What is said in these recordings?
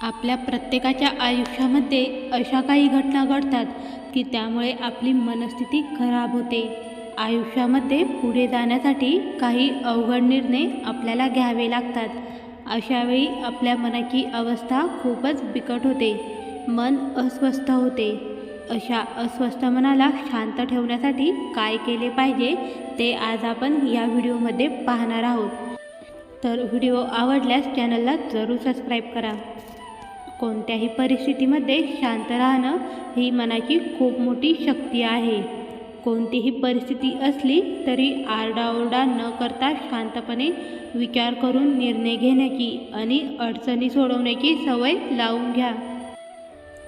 आपल्या प्रत्येकाच्या आयुष्यामध्ये अशा काही घटना घडतात की त्यामुळे आपली मनस्थिती खराब होते. आयुष्यामध्ये पुढे जाण्यासाठी काही अवघड निर्णय आपल्याला घ्यावे लागतात. अशावेळी आपल्या मनाची अवस्था खूपच बिकट होते. मन अस्वस्थ होते. अशा अस्वस्थ मनाला शांत ठेवण्यासाठी काय केले पाहिजे ते आज आपण या व्हिडिओमध्ये पाहणार आहोत. तर व्हिडिओ आवडल्यास चॅनलला जरूर सबस्क्राईब करा. कोणत्याही परिस्थितीमध्ये शांत राहणं ही मनाची खूप मोठी शक्ती आहे. कोणतीही परिस्थिती असली तरी आरडाओरडा न करता शांतपणे विचार करून निर्णय घेण्याची आणि अडचणी सोडवण्याची सवय लावून घ्या.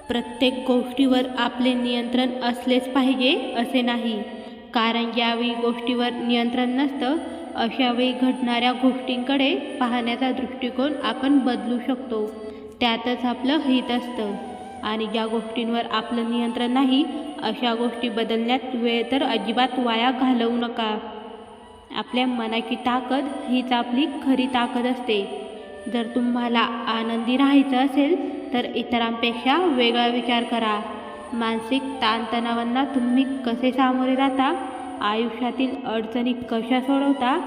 प्रत्येक गोष्टीवर आपले नियंत्रण असलेच पाहिजे असे नाही. कारण ज्यावेळी गोष्टीवर नियंत्रण नसतं अशावेळी घडणाऱ्या गोष्टींकडे पाहण्याचा दृष्टिकोन आपण बदलू शकतो. त्यातच आपलं हित असतं. आणि ज्या गोष्टींवर आपलं नियंत्रण नाही अशा गोष्टी बदलण्यात वेळ तर अजिबात वाया घालवू नका. आपल्या मनाची ताकद हीच आपली खरी ताकद असते. जर तुम्हाला आनंदी राहायचं असेल तर इतरांपेक्षा वेगळा विचार करा. मानसिक ताणतणावांना तुम्ही कसे सामोरे जाता आयुष्यातील अडचणी कशा सोडवता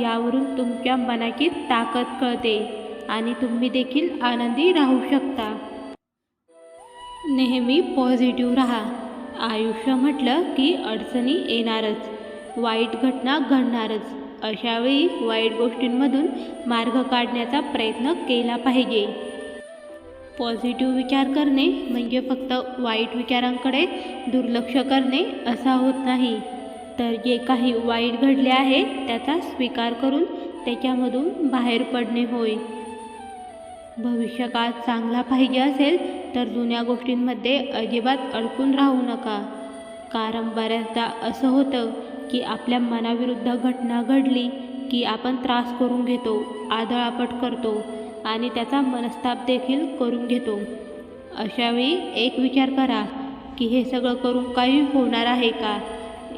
यावरून तुमच्या मनाची ताकद कळते. आणि तुम्ही देखील आनंदी राहू शकता. नेहमी पॉझिटिव्ह राहा. आयुष्य म्हटलं की अडचणी येणारच. वाईट घटना घडणारच. अशावेळी वाईट गोष्टींमधून मार्ग काढण्याचा प्रयत्न केला पाहिजे. पॉझिटिव्ह विचार करणे म्हणजे फक्त वाईट विचारांकडे दुर्लक्ष करणे असा होत नाही. तर जे काही वाईट घडले आहे त्याचा स्वीकार करून त्याच्यामधून बाहेर पडणे होय. भविष्यकाळ चांगला पाहिजे असेल तर जुन्या गोष्टींमध्ये अजिबात अडकून राहू नका. कारण बऱ्याचदा असं होतं की आपल्या मनाविरुद्ध घटना घडली की आपण त्रास करून घेतो आदळापट करतो आणि त्याचा मनस्ताप देखील करून घेतो. अशावेळी एक विचार करा की हे सगळं करून काही होणार आहे का?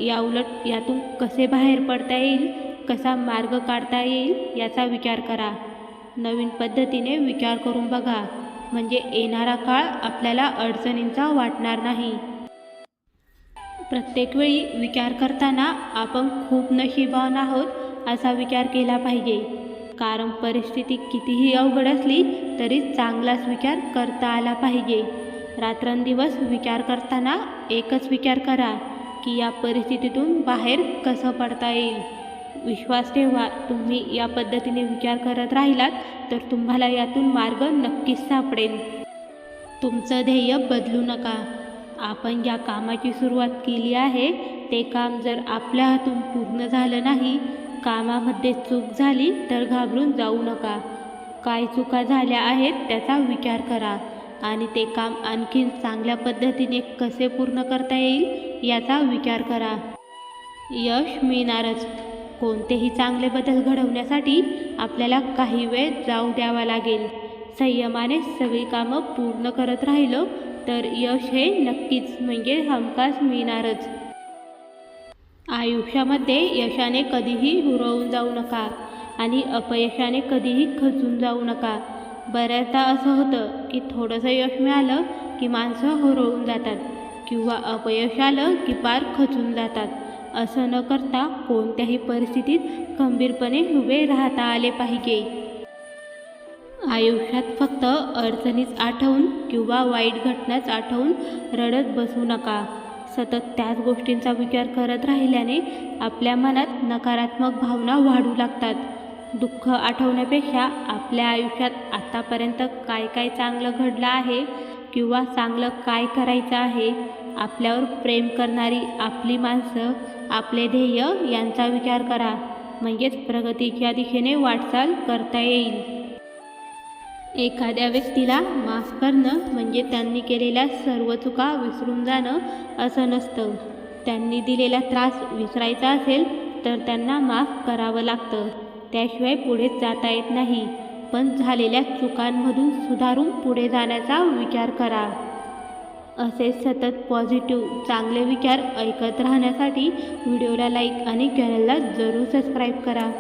याउलट यातून कसे बाहेर पडता येईल? कसा मार्ग काढता येईल? याचा विचार करा. नवीन पद्धतीने विचार करून बघा. म्हणजे येणारा काळ आपल्याला अडचणींचा वाटणार नाही. प्रत्येक वेळी विचार करताना आपण खूप नशिबान आहोत असा विचार केला पाहिजे. कारण परिस्थिती कितीही अवघड असली तरी चांगलाच विचार करता आला पाहिजे. रात्रंदिवस विचार करताना एकच विचार करा की या परिस्थितीतून बाहेर कसं पडता येईल? विश्वास ठेवा. तुम्ही या पद्धतीने विचार करत राहिलात तर तुम्हाला यातून मार्ग नक्कीच सापडेल. तुमचं ध्येय बदलू नका. आपण ज्या कामाची सुरुवात केली आहे ते काम जर आपल्या हातून पूर्ण झालं नाही कामामध्ये चूक झाली तर घाबरून जाऊ नका. काय चुका झाल्या आहेत त्याचा विचार करा. आणि ते काम आणखीन चांगल्या पद्धतीने कसे पूर्ण करता येईल याचा विचार करा. यश मिळणारच. कोणतेही चांगले बदल घडवण्यासाठी आपल्याला काही वेळ जाऊ द्यावा लागेल. संयमाने सगळी कामं पूर्ण करत राहिलं तर यश हे नक्कीच म्हणजे हमखास मिळणारच. आयुष्यामध्ये यशाने कधीही हुरवून जाऊ नका आणि अपयशाने कधीही खचून जाऊ नका. बऱ्याचदा असं होतं की थोडंसं यश मिळालं की माणसं हुरवून जातात किंवा अपयश आलं की पार खचून जातात. असं न करता कोणत्याही परिस्थितीत खंबीरपणे उभे राहता आले पाहिजे. आयुष्यात फक्त अडचणीच आठवून किंवा वाईट घटनाच आठवून रडत बसू नका. सतत त्याच गोष्टींचा विचार करत राहिल्याने आपल्या मनात नकारात्मक भावना वाढू लागतात. दुःख आठवण्यापेक्षा आपल्या आयुष्यात आतापर्यंत काय काय चांगलं घडलं आहे किंवा चांगलं काय करायचं आहे आपल्यावर प्रेम करणारी आपली माणसं आपले ध्येय यांचा विचार करा. म्हणजेच प्रगतीच्या दिशेने वाटचाल करता येईल. एखाद्या व्यक्तीला माफ करणं म्हणजे त्यांनी केलेल्या सर्व चुका विसरून जाणं असं नसतं. त्यांनी दिलेला त्रास विसरायचा असेल तर त्यांना माफ करावं लागतं. त्याशिवाय पुढे जाता येत नाही. पण झालेल्या चुकांमधून सुधारून पुढे जाण्याचा विचार करा. असे सतत पॉझिटिव्ह चांगले विचार ऐकत राहण्यासाठी व्हिडिओला लाईक आणि चॅनलला जरूर सबस्क्राईब करा.